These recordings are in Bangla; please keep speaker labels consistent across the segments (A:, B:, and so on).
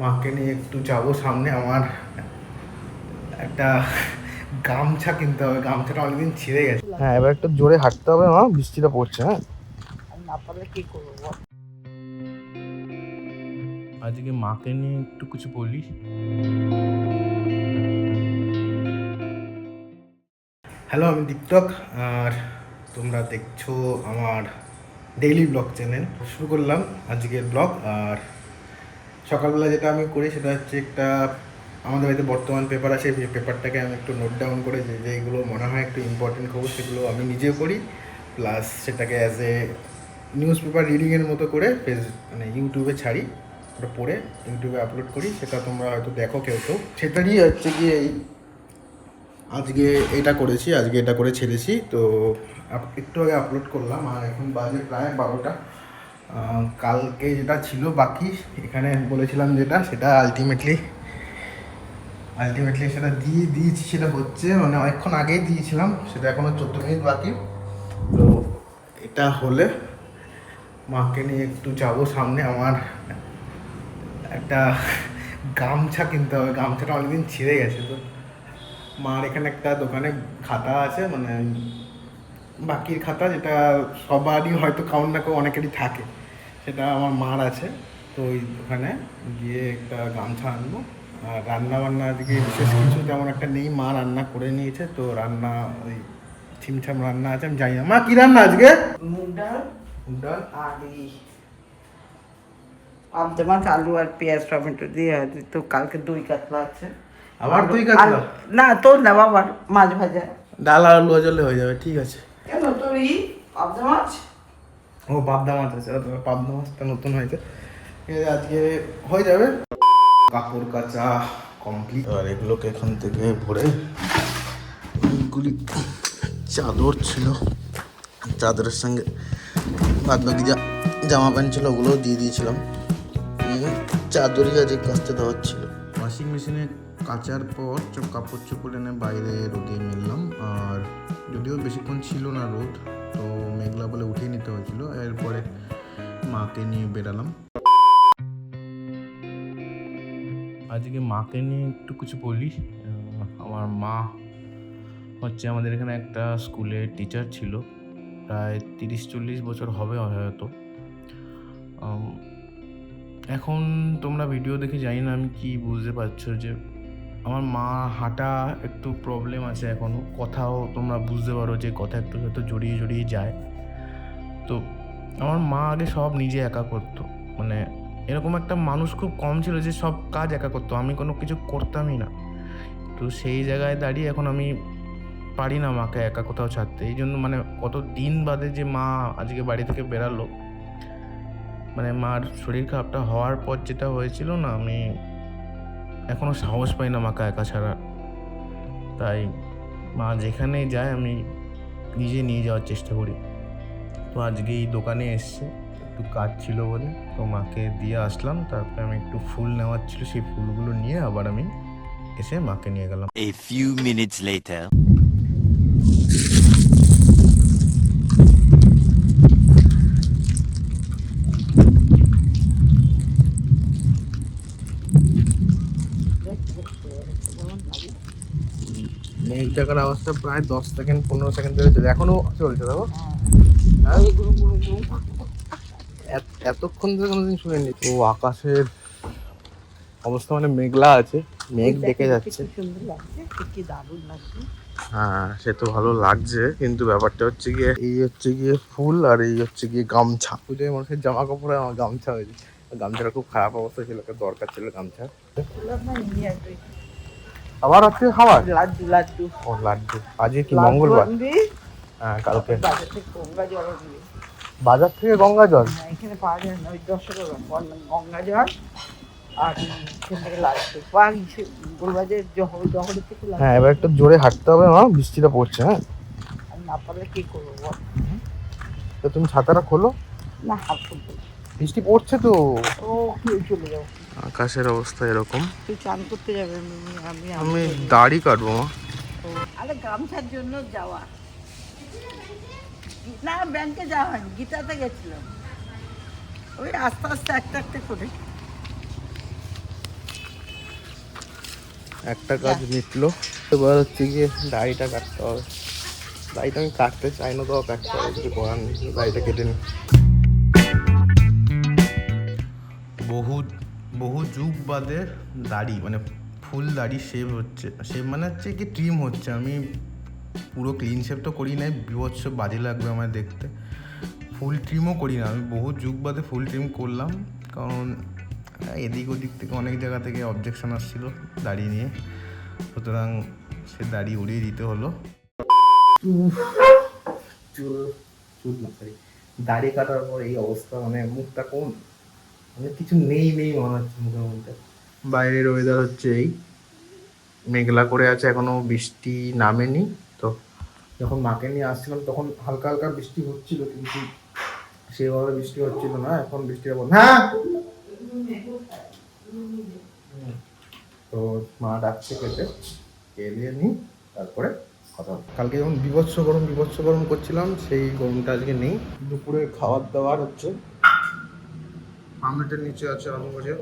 A: মাকে নিয়ে একটু যাব সামনে। আমার একটা গামছা কিনতে হবে। গামছাটা অনেকদিন ছিঁড়ে গেছে। হ্যাঁ এবার একটু জোরে হাঁটতে হবে মা। বৃষ্টিটা পড়ছে হ্যাঁ।
B: আর না পারলে কি করব
A: আজকে মাকে নিয়ে একটু কিছু বলি হ্যালো আমি দীপ্তক। আর তোমরা দেখছ আমার ডেইলি ব্লগ চ্যানেল শুরু করলাম আজকের ব্লগ আর সকালবেলা যেটা আমি করি সেটা হচ্ছে একটা, আমাদের বাড়িতে বর্তমান পেপার আছে, সেই পেপারটাকে আমি একটু নোট ডাউন করে যে যেগুলো মনে হয় একটু ইম্পর্টেন্ট খবর, সেগুলো আমি নিজেও করি। প্লাস সেটাকে অ্যাজ এ নিউজ পেপার রিডিংয়ের মতো করে ফেস মানে ইউটিউবে ছাড়ি, ওটা পড়ে ইউটিউবে আপলোড করি। সেটা তোমরা হয়তো দেখো কেউ কেউ। সেটারই হচ্ছে গিয়ে এই আজকে এটা করেছি, আজকে এটা করে ছেড়েছি। তো একটু আগে আপলোড করলাম, আর এখন বাজে প্রায় বারোটা। কালকে যেটা ছিল বাকি, এখানে বলেছিলাম যেটা, সেটা আলটিমেটলি আলটিমেটলি সেটা দিয়ে দিয়েছি, সেটা হচ্ছে মানে অনেকক্ষণ আগেই দিয়েছিলাম, সেটা এখনও চোদ্দ মিনিট বাকি। তো এটা হলে মাকে নিয়ে একটু যাব সামনে, আমার একটা গামছা কিনতে হবে, গামছাটা অনেকদিন ছিঁড়ে গেছে, তো মার এখানে একটা দোকানে খাতা আছে মানে বাকির খাতা যেটা সবারই হয়তো কাউন না কেউ অনেকেরই থাকে। সেটা আমার মার আছে। তো ওই ওখানে গিয়ে একটা গামছা আনব। আর রান্না বান্না আজকে বিশেষ কিছু তেমন একটা নেই মা রান্না করে নিয়েছে। তো রান্না ওই ছিমছাম রান্না আছে আমি জানি না। মা কি রান্না আজকে?
B: মুগ ডাল মুগ
A: ডাল
B: আর এই পাবদা মাছ আলু আর পেঁয়াজ টমেটো দিয়ে তো কালকে দই কাতলা আছে।
A: আবার দই কাতলা?
B: না তোর না বাবার মাছ ভাজা।
A: ডাল আর আলু জলে হয়ে যাবে ঠিক আছে।
B: কেন তোর ই পাবদা মাছ?
A: ও পাবদা মাছ আছে পাবদা মাছটা নতুন হয়েছে। আজকে হয়ে যাবে। কাপড় কাচা কমপ্লিট আর এগুলোকে এখান থেকে ভরে অনেকগুলি চাদর ছিল। চাদরের সঙ্গে বাদ বাকি যা জামা প্যান্ট ছিল, ওগুলোও দিয়ে দিয়েছিলাম। চাদরই আজকে কাচতে দেওয়ার ছিল। ওয়াশিং মেশিনে কাচার পর সব কাপড় চোপড় এনে বাইরে রোদে মেললাম। আর যদিও বেশিক্ষণ ছিল না রোদ, তো মেঘলা বলে উঠিয়ে নিতে হয়েছিল। এরপরে মাকে নিয়ে বেরালাম। আজকে মাকে নিয়ে একটু কিছু বলি আমার মা হচ্ছে আমাদের এখানে একটা স্কুলে টিচার ছিল। প্রায় তিরিশ চল্লিশ বছর হবে হয়তো। এখন তোমরা ভিডিও দেখে জানি না আমি কি বুঝতে পারছ যে আমার মা হাঁটা একটু প্রবলেম আছে এখনও কথাও তোমরা বুঝতে পারো যে কথা একটু হয়তো জড়িয়ে জড়িয়ে যায়। তো আমার মা আগে সব নিজে একা করতো। মানে এরকম একটা মানুষ খুব কম ছিল যে সব কাজ একা করতো। আমি কোনো কিছু করতামই না। তো সেই জায়গায় দাঁড়িয়ে এখন আমি পারি না মাকে একা কোথাও ছাড়তে। এই জন্য মানে কত দিন বাদে যে মা আজকে বাড়ি থেকে বেরালো মানে মার শরীর খারাপটা হওয়ার পর যেটা হয়েছিল না, আমি এখনও সাহস পাই না মাকে একা ছাড়া তাই মা যেখানেই যায় আমি নিজে নিয়ে যাওয়ার চেষ্টা করি। তো আজকে এই দোকানে এসছে। একটু কাজ ছিল বলে তো মাকে দিয়ে আসলাম। তারপরে আমি একটু ফুল নেওয়ার ছিল সেই ফুলগুলো নিয়ে আবার আমি এসে মাকে নিয়ে গেলাম।
C: A few minutes later.
A: মেঘ ডাকার আওয়াজটা প্রায় দশ সেকেন্ড পনেরো সেকেন্ড ধরে চলে এখনও চলছে দেখো? এতক্ষণ ধরে কোনোদিন শুনিনি। তো আকাশের অবস্থা মানে মেঘলা আছে মেঘ ডেকে যাচ্ছে। হ্যাঁ সে তো ভালো লাগছে কিন্তু ব্যাপারটা হচ্ছে গিয়ে এই হচ্ছে গিয়ে ফুল আর এই হচ্ছে গিয়ে গামছা। পুজোয় মানুষের জামা কাপড়ে আমার গামছা হয়েছে। গামছাটা খুব খারাপ অবস্থা ছিল একটা দরকার ছিল গামছা। আবার হচ্ছে খাবার?
B: লাড্ডু লাড্ডু।
A: ও লাড্ডু। আজকে কি মঙ্গলবার? কালকে।
B: বাজার থেকে গঙ্গা জল আনবি
A: বাজার থেকে গঙ্গা জল?
B: হ্যাঁ, এখানে পাওয়া যায় না ওই দশ টাকা গঙ্গা জল আর
A: হ্যাঁ এবার একটু জোরে হাঁটতে হবে মা বৃষ্টিটা পড়ছে হ্যাঁ।
B: আর না পারলে কি করব বল?
A: তো তুমি ছাতাটা খোলো।
B: না হাত
A: বৃষ্টি পড়ছে তো।
B: ও কি চলে যাব
A: আকাশের অবস্থা এরকম।
B: তুই চান করতে যাবে আমি আমি
A: আমি দাড়ি কাটবো মা।
B: আরে গামছার জন্য যাওয়া। না ব্যাংকে যাওয়া হয়নি গীতাতে গেছিলাম। ওই আস্তে আস্তে একটা একটা করে।
A: একটা কাজ মিটলো এবার হচ্ছে গিয়ে দাড়িটা কাটতে হবে। দাড়িটা আমি কাটতে চাই না তো কাটতে হবে কিছু করার নেই দাড়িটা কেটে নি বহু বহু যুগ বাদে দাড়ি মানে ফুল দাড়ি শেভ হচ্ছে শেভ মানে হচ্ছে কি ট্রিম হচ্ছে। আমি পুরো ক্লিন শেভ তো করি নাই বিভৎস বাজে লাগবে আমার দেখতে। ফুল ট্রিমও করি না আমি বহু যুগ বাদে ফুল ট্রিম করলাম কারণ এদিক ওদিক থেকে অনেক জায়গা থেকে অবজেকশন আসছিল দাড়ি নিয়ে। সুতরাং সে দাড়ি উড়িয়ে দিতে হলো। চুল চুল না সরি দাড়ি কাটার পর এই অবস্থা মানে মুখটা কোন মানে কিছু নেই নেই মনে হচ্ছে মুখের মধ্যে। বাইরের ওয়েদার হচ্ছে এই। মেঘলা করে আছে এখনও বৃষ্টি নামেনি। যখন মাকে নিয়ে আসছিলাম তখন হালকা হালকা বৃষ্টি হচ্ছিল কিন্তু সেভাবে বৃষ্টি হচ্ছিল না এখন বৃষ্টিটা বন্ধ হ্যাঁ! তো মা ডাকছে খেতে খেয়ে দিয়ে নিই তারপরে কথা কালকে যখন বিভৎস গরম বিভৎস গরম করছিলাম সেই গরমটা আজকে নেই। দুপুরে খাবার দাবার হচ্ছে। আমলেটের নিচে আছে আলু ভাজা।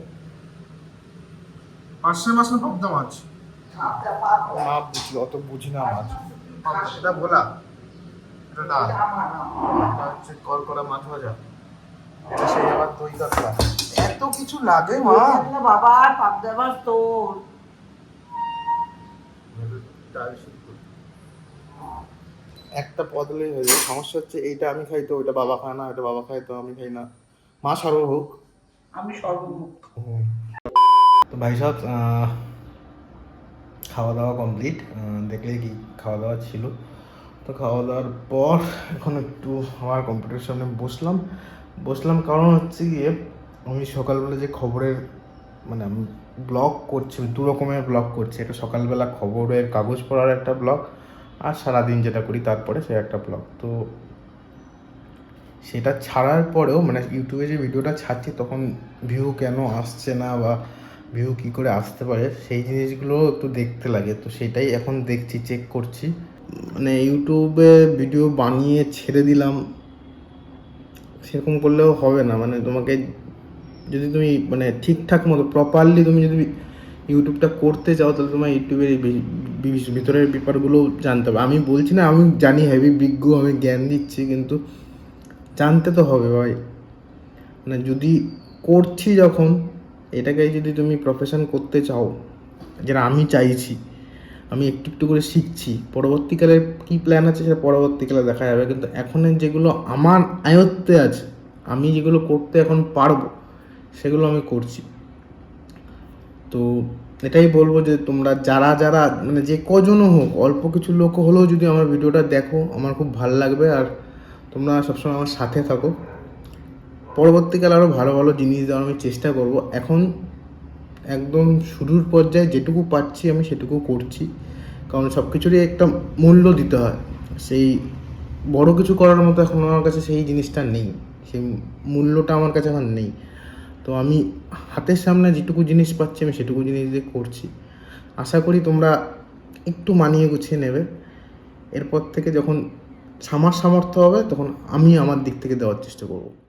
A: পার্শ্বে মাছ না পাবদা মাছ মা বুঝি অত বুঝি না মাছ। এটা বলা। এটা না। এটা হচ্ছে কল করা মাছ ভাজা। এটা সেই আবার দই কাতলা। এত কিছু লাগে মা।
B: বাবা পাবদা মাছ তোর
A: একটা পদলেই হয়ে যায়। সমস্যা হচ্ছে এইটা আমি খাই তো ওইটা বাবা খায় না ওইটা বাবা খায় তো আমি খাই না। মা সারো হোক
B: আমি সর্বমুখ
A: তো ভাই সাহেব খাওয়া দাওয়া কমপ্লিট দেখলে কি খাওয়া দাওয়া ছিল। তো খাওয়া দাওয়ার পর এখন একটু আমার কম্পিউটারের সামনে বসলাম। বসলাম কারণ হচ্ছে গিয়ে আমি সকালবেলা যে খবরের মানে আমি ব্লগ করছি দু রকমের ব্লগ করছি। একটা সকালবেলা খবরের কাগজ পড়ার একটা ব্লগ আর সারাদিন যেটা করি তারপরে সে একটা ব্লগ তো সেটা ছাড়ার পরেও মানে ইউটিউবে যে ভিডিওটা ছাড়ছি, তখন ভিউ কেন আসছে না বা ভিউ কী করে আসতে পারে, সেই জিনিসগুলো একটু দেখতে লাগে। তো সেটাই এখন দেখছি চেক করছি। মানে ইউটিউবে ভিডিও বানিয়ে ছেড়ে দিলাম, সেরকম করলেও হবে না। মানে তোমাকে যদি তুমি মানে ঠিকঠাক মতো প্রপারলি তুমি যদি ইউটিউবটা করতে চাও, তাহলে তোমার ইউটিউবের ভিতরের ব্যাপারগুলো জানতে হবে। আমি বলছি না, আমি জানি হেভি বিজ্ঞ, আমি জ্ঞান দিচ্ছি, কিন্তু জানতে তো হবে ভাই। মানে যদি করছি যখন এটাকে যদি তুমি প্রফেশন করতে চাও, যেটা আমি চাইছি, আমি একটু একটু করে শিখছি, পরবর্তীকালে কী প্ল্যান আছে সেটা পরবর্তীকালে দেখা যাবে, কিন্তু এখনের যেগুলো আমার আয়ত্তে আছে, আমি যেগুলো করতে এখন পারব, সেগুলো আমি করছি। তো এটাই বলব যে তোমরা যারা যারা মানে যে কজনও হোক, অল্প কিছু লোক হলেও যদি আমার ভিডিওটা দেখো, আমার খুব ভালো লাগবে, আর তোমরা সবসময় আমার সাথে থাকো। পরবর্তীকালে আরও ভালো ভালো জিনিস দেওয়ার আমি চেষ্টা করব। এখন একদম শুরুর পর্যায়ে যেটুকু পাচ্ছি আমি সেটুকু করছি। কারণ সব কিছুরই একটা মূল্য দিতে হয়। সেই বড় কিছু করার মতো এখন আমার কাছে সেই জিনিসটা নেই। সেই মূল্যটা আমার কাছে এখন নেই। তো আমি হাতের সামনে যেটুকু জিনিস পাচ্ছি আমি সেটুকু জিনিস দিয়ে করছি। আশা করি তোমরা একটু মানিয়ে গুছিয়ে নেবে। এরপর থেকে যখন আমার সামর্থ্য হবে তখন আমি আমার দিক থেকে দেওয়ার চেষ্টা করব।